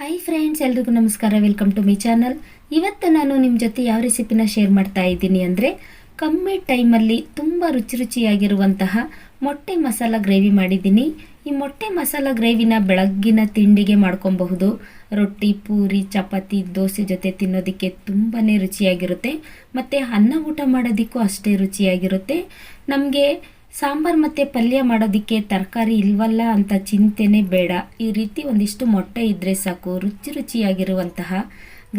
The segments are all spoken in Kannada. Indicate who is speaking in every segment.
Speaker 1: ಹಾಯ್ ಫ್ರೆಂಡ್ಸ್ ಎಲ್ರಿಗೂ ನಮಸ್ಕಾರ. ವೆಲ್ಕಮ್ ಟು ಮೈ ಚಾನಲ್ ಇವತ್ತು ನಾನು ನಿಮ್ಮ ಜೊತೆ ಯಾವ ರೆಸಿಪಿನ ಶೇರ್ ಮಾಡ್ತಾ ಇದ್ದೀನಿ ಅಂದರೆ, ಕಮ್ಮಿ ಟೈಮಲ್ಲಿ ತುಂಬ ರುಚಿ ರುಚಿಯಾಗಿರುವಂತಹ ಮೊಟ್ಟೆ ಮಸಾಲ ಗ್ರೇವಿ ಮಾಡಿದ್ದೀನಿ. ಈ ಮೊಟ್ಟೆ ಮಸಾಲ ಗ್ರೇವಿನ ಬೆಳಗ್ಗಿನ ತಿಂಡಿಗೆ ಮಾಡ್ಕೊಬಹುದು. ರೊಟ್ಟಿ, ಪೂರಿ, ಚಪಾತಿ, ದೋಸೆ ಜೊತೆ ತಿನ್ನೋದಕ್ಕೆ ತುಂಬಾ ರುಚಿಯಾಗಿರುತ್ತೆ. ಮತ್ತು ಅನ್ನ ಊಟ ಮಾಡೋದಕ್ಕೂ ಅಷ್ಟೇ ರುಚಿಯಾಗಿರುತ್ತೆ. ನಮಗೆ ಸಾಂಬಾರ್ ಮತ್ತು ಪಲ್ಯ ಮಾಡೋದಕ್ಕೆ ತರಕಾರಿ ಇಲ್ವಲ್ಲ ಅಂತ ಚಿಂತೆನೇ ಬೇಡ. ಈ ರೀತಿ ಒಂದಿಷ್ಟು ಮೊಟ್ಟೆ ಇದ್ದರೆ ಸಾಕು. ರುಚಿ ರುಚಿಯಾಗಿರುವಂತಹ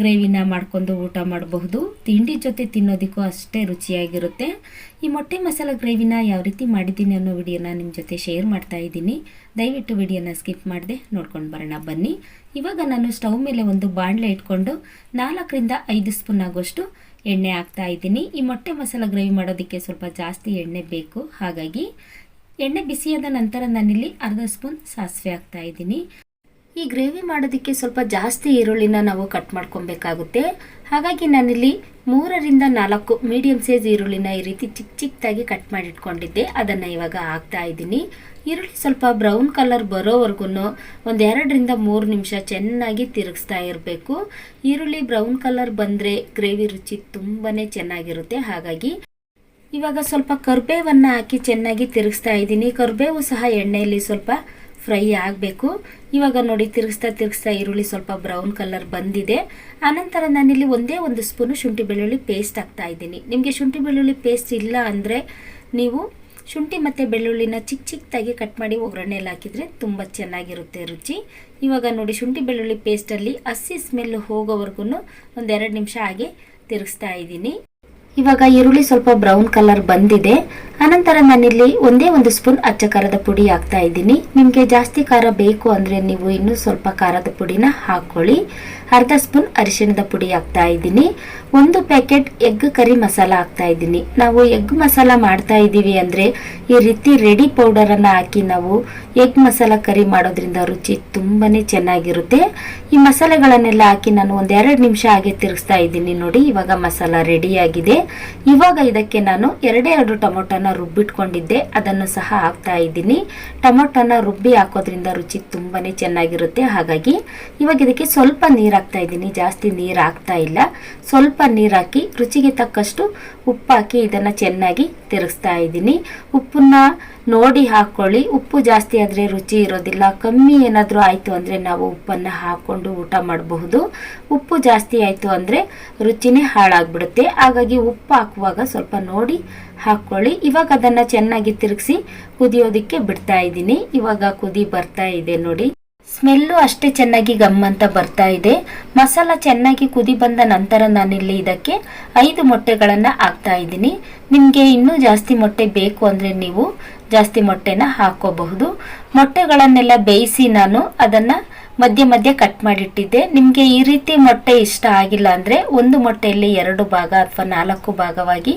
Speaker 1: ಗ್ರೇವಿನ ಮಾಡಿಕೊಂಡು ಊಟ ಮಾಡಬಹುದು. ತಿಂಡಿ ಜೊತೆ ತಿನ್ನೋದಕ್ಕೂ ಅಷ್ಟೇ ರುಚಿಯಾಗಿರುತ್ತೆ. ಈ ಮೊಟ್ಟೆ ಮಸಾಲ ಗ್ರೇವಿನ ಯಾವ ರೀತಿ ಮಾಡಿದ್ದೀನಿ ಅನ್ನೋ ವಿಡಿಯೋನ ನಿಮ್ಮ ಜೊತೆ ಶೇರ್ ಮಾಡ್ತಾ ಇದ್ದೀನಿ. ದಯವಿಟ್ಟು ವಿಡಿಯೋನ ಸ್ಕಿಪ್ ಮಾಡದೆ ನೋಡ್ಕೊಂಡು ಬರೋಣ. ಬನ್ನಿ. ಇವಾಗ ನಾನು ಸ್ಟವ್ ಮೇಲೆ ಒಂದು ಬಾಣಲೆ ಇಟ್ಕೊಂಡು ನಾಲ್ಕರಿಂದ ಐದು ಸ್ಪೂನ್ ಆಗೋಷ್ಟು ಎಣ್ಣೆ ಹಾಕ್ತಾ ಇದ್ದೀನಿ. ಈ ಮೊಟ್ಟೆ ಮಸಾಲ ಗ್ರೇವಿ ಮಾಡೋದಕ್ಕೆ ಸ್ವಲ್ಪ ಜಾಸ್ತಿ ಎಣ್ಣೆ ಬೇಕು. ಹಾಗಾಗಿ ಎಣ್ಣೆ ಬಿಸಿಯಾದ ನಂತರ ನಾನಿಲ್ಲಿ ಅರ್ಧ ಸ್ಪೂನ್ ಸಾಸಿವೆ ಹಾಕ್ತಾ ಇದ್ದೀನಿ. ಈ ಗ್ರೇವಿ ಮಾಡೋದಕ್ಕೆ ಸ್ವಲ್ಪ ಜಾಸ್ತಿ ಈರುಳ್ಳಿನ ನಾವು ಕಟ್ ಮಾಡ್ಕೊಬೇಕಾಗುತ್ತೆ. ಹಾಗಾಗಿ ನಾನಿಲ್ಲಿ ಮೂರರಿಂದ ನಾಲ್ಕು ಮೀಡಿಯಂ ಸೈಜ್ ಈರುಳ್ಳಿನ ಈ ರೀತಿ ಚಿಕ್ಕ ಚಿಕ್ಕದಾಗಿ ಕಟ್ ಮಾಡಿಟ್ಕೊಂಡಿದ್ದೆ. ಅದನ್ನು ಇವಾಗ ಹಾಕ್ತಾ ಇದ್ದೀನಿ. ಈರುಳ್ಳಿ ಸ್ವಲ್ಪ ಬ್ರೌನ್ ಕಲರ್ ಬರೋವರೆಗೂ ಒಂದು ಎರಡರಿಂದ ಮೂರು ನಿಮಿಷ ಚೆನ್ನಾಗಿ ತಿರುಗಿಸ್ತಾ ಇರಬೇಕು. ಈರುಳ್ಳಿ ಬ್ರೌನ್ ಕಲರ್ ಬಂದರೆ ಗ್ರೇವಿ ರುಚಿ ತುಂಬಾ ಚೆನ್ನಾಗಿರುತ್ತೆ. ಹಾಗಾಗಿ ಇವಾಗ ಸ್ವಲ್ಪ ಕರ್ಬೇವನ್ನು ಹಾಕಿ ಚೆನ್ನಾಗಿ ತಿರುಗಿಸ್ತಾ ಇದ್ದೀನಿ. ಕರ್ಬೇವು ಸಹ ಎಣ್ಣೆಯಲ್ಲಿ ಸ್ವಲ್ಪ ಫ್ರೈ ಆಗಬೇಕು. ಇವಾಗ ನೋಡಿ ತಿರುಗಿಸ್ತಾ ತಿರುಗಿಸ್ತಾ ಈರುಳ್ಳಿ ಸ್ವಲ್ಪ ಬ್ರೌನ್ ಕಲರ್ ಬಂದಿದೆ. ಆನಂತರ ನಾನಿಲ್ಲಿ ಒಂದೇ ಒಂದು ಸ್ಪೂನು ಶುಂಠಿ ಬೆಳ್ಳುಳ್ಳಿ ಪೇಸ್ಟ್ ಹಾಕ್ತಾ ಇದ್ದೀನಿ. ನಿಮಗೆ ಶುಂಠಿ ಬೆಳ್ಳುಳ್ಳಿ ಪೇಸ್ಟ್ ಇಲ್ಲ ಅಂದರೆ ನೀವು ಶುಂಠಿ ಮತ್ತು ಬೆಳ್ಳುಳ್ಳಿನ ಚಿಕ್ಕ ಚಿಕ್ಕದಾಗಿ ಕಟ್ ಮಾಡಿ ಒಗ್ಗರಣೆಯಲ್ಲಿ ಹಾಕಿದರೆ ತುಂಬ ಚೆನ್ನಾಗಿರುತ್ತೆ ರುಚಿ. ಇವಾಗ ನೋಡಿ ಶುಂಠಿ ಬೆಳ್ಳುಳ್ಳಿ ಪೇಸ್ಟಲ್ಲಿ ಹಸಿ ಸ್ಮೆಲ್ ಹೋಗೋವರೆಗೂ ಒಂದೆರಡು ನಿಮಿಷ ಹಾಗೆ ತಿರುಗಿಸ್ತಾ ಇದ್ದೀನಿ. ಇವಾಗ ಈರುಳ್ಳಿ ಸ್ವಲ್ಪ ಬ್ರೌನ್ ಕಲರ್ ಬಂದಿದೆ. ಅನಂತರ ನಾನಿಲ್ಲಿ ಒಂದೇ ಒಂದು ಸ್ಪೂನ್ ಅಚ್ಚ ಖಾರದ ಪುಡಿ ಹಾಕ್ತಾ ಇದ್ದೀನಿ. ನಿಮಗೆ ಜಾಸ್ತಿ ಖಾರ ಬೇಕು ಅಂದರೆ ನೀವು ಇನ್ನೂ ಸ್ವಲ್ಪ ಖಾರದ ಪುಡಿನ ಹಾಕ್ಕೊಳ್ಳಿ ಅರ್ಧ ಸ್ಪೂನ್ ಅರಿಶಿಣದ ಪುಡಿ ಹಾಕ್ತಾ ಇದ್ದೀನಿ. ಒಂದು ಪ್ಯಾಕೆಟ್ ಎಗ್ ಕರಿ ಮಸಾಲ ಹಾಕ್ತಾ ಇದ್ದೀನಿ. ನಾವು ಎಗ್ ಮಸಾಲ ಮಾಡ್ತಾ ಇದ್ದೀವಿ ಅಂದರೆ ಈ ರೀತಿ ರೆಡಿ ಪೌಡರನ್ನು ಹಾಕಿ ನಾವು ಎಗ್ ಮಸಾಲ ಕರಿ ಮಾಡೋದ್ರಿಂದ ರುಚಿ ತುಂಬಾ ಚೆನ್ನಾಗಿರುತ್ತೆ. ಈ ಮಸಾಲೆಗಳನ್ನೆಲ್ಲ ಹಾಕಿ ನಾನು ಒಂದು ಎರಡು ನಿಮಿಷ ಹಾಗೆ ತಿರುಗಿಸ್ತಾ ಇದ್ದೀನಿ ನೋಡಿ. ಇವಾಗ ಮಸಾಲ ರೆಡಿಯಾಗಿದೆ ಇವಾಗ ಇದಕ್ಕೆ ನಾನು ಎರಡೇ ಎರಡು ಟೊಮೊಟೊನ ರುಬ್ಬಿಟ್ಕೊಂಡಿದ್ದೆ. ಅದನ್ನು ಸಹ ಹಾಕ್ತಾ ಇದ್ದೀನಿ. ಟೊಮೊಟೊನ ರುಬ್ಬಿ ಹಾಕೋದ್ರಿಂದ ರುಚಿ ತುಂಬಾ ಚೆನ್ನಾಗಿರುತ್ತೆ. ಹಾಗಾಗಿ ಇವಾಗ ಇದಕ್ಕೆ ಸ್ವಲ್ಪ ನೀರು ಹಾಕ್ತಾ ಇದ್ದೀನಿ. ಜಾಸ್ತಿ ನೀರು ಹಾಕ್ತಾ ಇಲ್ಲ. ಸ್ವಲ್ಪ ನೀರು ಹಾಕಿ ರುಚಿಗೆ ತಕ್ಕಷ್ಟು ಉಪ್ಪು ಹಾಕಿ ಇದನ್ನು ಚೆನ್ನಾಗಿ ತಿರುಗಿಸ್ತಾ ಇದ್ದೀನಿ. ಉಪ್ಪನ್ನ ನೋಡಿ ಹಾಕ್ಕೊಳ್ಳಿ ಉಪ್ಪು ಜಾಸ್ತಿ ಆದರೆ ರುಚಿ ಇರೋದಿಲ್ಲ. ಕಮ್ಮಿ ಏನಾದರೂ ಆಯಿತು ಅಂದರೆ ನಾವು ಉಪ್ಪನ್ನು ಹಾಕ್ಕೊಂಡು ಊಟ ಮಾಡಬಹುದು. ಉಪ್ಪು ಜಾಸ್ತಿ ಆಯಿತು ಅಂದರೆ ರುಚಿನೇ ಹಾಳಾಗ್ಬಿಡುತ್ತೆ. ಹಾಗಾಗಿ ಉಪ್ಪು ಹಾಕುವಾಗ ಸ್ವಲ್ಪ ನೋಡಿ ಹಾಕ್ಕೊಳ್ಳಿ ಇವಾಗ ಅದನ್ನು ಚೆನ್ನಾಗಿ ತಿರುಗಿಸಿ ಕುದಿಯೋದಕ್ಕೆ ಬಿಡ್ತಾ ಇದ್ದೀನಿ. ಇವಾಗ ಕುದಿ ಬರ್ತಾ ಇದೆ ನೋಡಿ. ಸ್ಮೆಲ್ಲು ಅಷ್ಟೇ ಚೆನ್ನಾಗಿ ಗಮ್ ಅಂತ ಬರ್ತಾ ಇದೆ. ಮಸಾಲ ಚೆನ್ನಾಗಿ ಕುದಿ ಬಂದ ನಂತರ ನಾನಿಲ್ಲಿ ಇದಕ್ಕೆ ಐದು ಮೊಟ್ಟೆಗಳನ್ನು ಹಾಕ್ತಾ ಇದ್ದೀನಿ. ನಿಮಗೆ ಇನ್ನೂ ಜಾಸ್ತಿ ಮೊಟ್ಟೆ ಬೇಕು ಅಂದರೆ ನೀವು ಜಾಸ್ತಿ ಮೊಟ್ಟೆನ ಹಾಕೋಬಹುದು. ಮೊಟ್ಟೆಗಳನ್ನೆಲ್ಲ ಬೇಯಿಸಿ ನಾನು ಅದನ್ನು ಮಧ್ಯ ಮಧ್ಯ ಕಟ್ ಮಾಡಿಟ್ಟಿದ್ದೆ. ನಿಮಗೆ ಈ ರೀತಿ ಮೊಟ್ಟೆ ಇಷ್ಟ ಆಗಿಲ್ಲ ಅಂದರೆ ಒಂದು ಮೊಟ್ಟೆಯಲ್ಲಿ ಎರಡು ಭಾಗ ಅಥವಾ ನಾಲ್ಕು ಭಾಗವಾಗಿ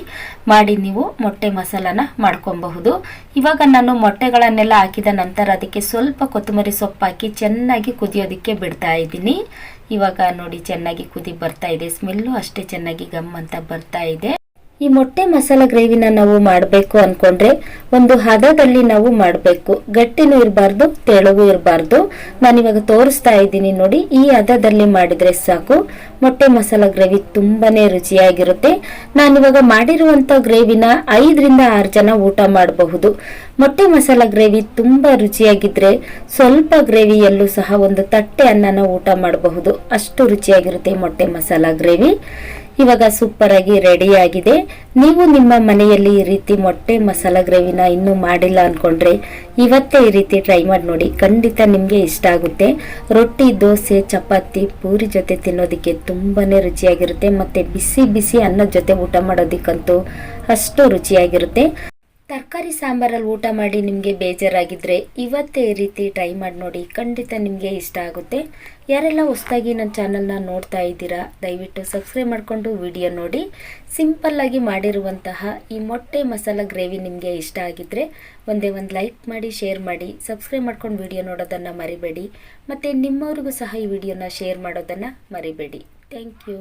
Speaker 1: ಮಾಡಿ ನೀವು ಮೊಟ್ಟೆ ಮಸಾಲನ ಮಾಡ್ಕೊಬಹುದು. ಇವಾಗ ನಾನು ಮೊಟ್ಟೆಗಳನ್ನೆಲ್ಲ ಹಾಕಿದ ನಂತರ ಅದಕ್ಕೆ ಸ್ವಲ್ಪ ಕೊತ್ತಂಬರಿ ಸೊಪ್ಪು ಹಾಕಿ ಚೆನ್ನಾಗಿ ಕುದಿಯೋದಕ್ಕೆ ಬಿಡ್ತಾ ಇದ್ದೀನಿ. ಇವಾಗ ನೋಡಿ ಚೆನ್ನಾಗಿ ಕುದಿ ಬರ್ತಾ ಇದೆ. ಸ್ಮೆಲ್ಲು ಅಷ್ಟೇ ಚೆನ್ನಾಗಿ ಗಮ್ ಅಂತ ಬರ್ತಾ ಇದೆ. ಈ ಮೊಟ್ಟೆ ಮಸಾಲ ಗ್ರೇವಿನ ನಾವು ಮಾಡಬೇಕು ಅನ್ಕೊಂಡ್ರೆ ಒಂದು ಹದದಲ್ಲಿ ನಾವು ಮಾಡಬೇಕು. ಗಟ್ಟಿನೂ ಇರಬಾರ್ದು ತೆಳುಗೂ ಇರಬಾರ್ದು. ನಾನಿವಾಗ ತೋರಿಸ್ತಾ ಇದ್ದೀನಿ ನೋಡಿ, ಈ ಹದದಲ್ಲಿ ಮಾಡಿದ್ರೆ ಸಾಕು. ಮೊಟ್ಟೆ ಮಸಾಲ ಗ್ರೇವಿ ತುಂಬಾನೇ ರುಚಿಯಾಗಿರುತ್ತೆ. ನಾನಿವಾಗ ಮಾಡಿರುವಂತ ಗ್ರೇವಿನ ಐದರಿಂದ ಆರು ಜನ ಊಟ ಮಾಡಬಹುದು. ಮೊಟ್ಟೆ ಮಸಾಲ ಗ್ರೇವಿ ತುಂಬಾ ರುಚಿಯಾಗಿದ್ರೆ ಸ್ವಲ್ಪ ಗ್ರೇವಿಯಲ್ಲೂ ಸಹ ಒಂದು ತಟ್ಟೆ ಅನ್ನನ ಊಟ ಮಾಡಬಹುದು. ಅಷ್ಟು ರುಚಿಯಾಗಿರುತ್ತೆ ಮೊಟ್ಟೆ ಮಸಾಲ ಗ್ರೇವಿ. ಇವಾಗ ಸೂಪರ್ ಆಗಿ ರೆಡಿ ಆಗಿದೆ. ನೀವು ನಿಮ್ಮ ಮನೆಯಲ್ಲಿ ಈ ರೀತಿ ಮೊಟ್ಟೆ ಮಸಾಲ ಗ್ರೇವಿನ ಇನ್ನೂ ಮಾಡಿಲ್ಲ ಅನ್ಕೊಂಡ್ರೆ ಇವತ್ತೇ ಈ ರೀತಿ ಟ್ರೈ ಮಾಡಿ ನೋಡಿ. ಖಂಡಿತ ನಿಮಗೆ ಇಷ್ಟ ಆಗುತ್ತೆ. ರೊಟ್ಟಿ, ದೋಸೆ, ಚಪಾತಿ, ಪೂರಿ ಜೊತೆ ತಿನ್ನೋದಕ್ಕೆ ತುಂಬಾನೇ ರುಚಿಯಾಗಿರುತ್ತೆ. ಮತ್ತೆ ಬಿಸಿ ಬಿಸಿ ಅನ್ನದ ಜೊತೆ ಊಟ ಮಾಡೋದಿಕ್ಕಂತೂ ಅಷ್ಟು ರುಚಿಯಾಗಿರುತ್ತೆ. ತರಕಾರಿ ಸಾಂಬಾರಲ್ಲಿ ಊಟ ಮಾಡಿ ನಿಮಗೆ ಬೇಜಾರಾಗಿದ್ದರೆ ಇವತ್ತೇ ಈ ರೀತಿ ಟ್ರೈ ಮಾಡಿ ನೋಡಿ ಖಂಡಿತ ನಿಮಗೆ ಇಷ್ಟ ಆಗುತ್ತೆ. ಯಾರೆಲ್ಲ ಹೊಸದಾಗಿ ನನ್ನ ಚಾನಲ್ನ ನೋಡ್ತಾ ಇದ್ದೀರಾ, ದಯವಿಟ್ಟು ಸಬ್ಸ್ಕ್ರೈಬ್ ಮಾಡಿಕೊಂಡು ವಿಡಿಯೋ ನೋಡಿ. ಸಿಂಪಲ್ಲಾಗಿ ಮಾಡಿರುವಂತಹ ಈ ಮೊಟ್ಟೆ ಮಸಾಲ ಗ್ರೇವಿ ನಿಮಗೆ ಇಷ್ಟ ಆಗಿದ್ದರೆ ಒಂದೇ ಒಂದು ಲೈಕ್ ಮಾಡಿ ಶೇರ್ ಮಾಡಿ ಸಬ್ಸ್ಕ್ರೈಬ್ ಮಾಡ್ಕೊಂಡು ವಿಡಿಯೋ ನೋಡೋದನ್ನು ಮರಿಬೇಡಿ. ಮತ್ತು ನಿಮ್ಮವ್ರಿಗೂ ಸಹ ಈ ವಿಡಿಯೋನ ಶೇರ್ ಮಾಡೋದನ್ನು ಮರಿಬೇಡಿ. Thank you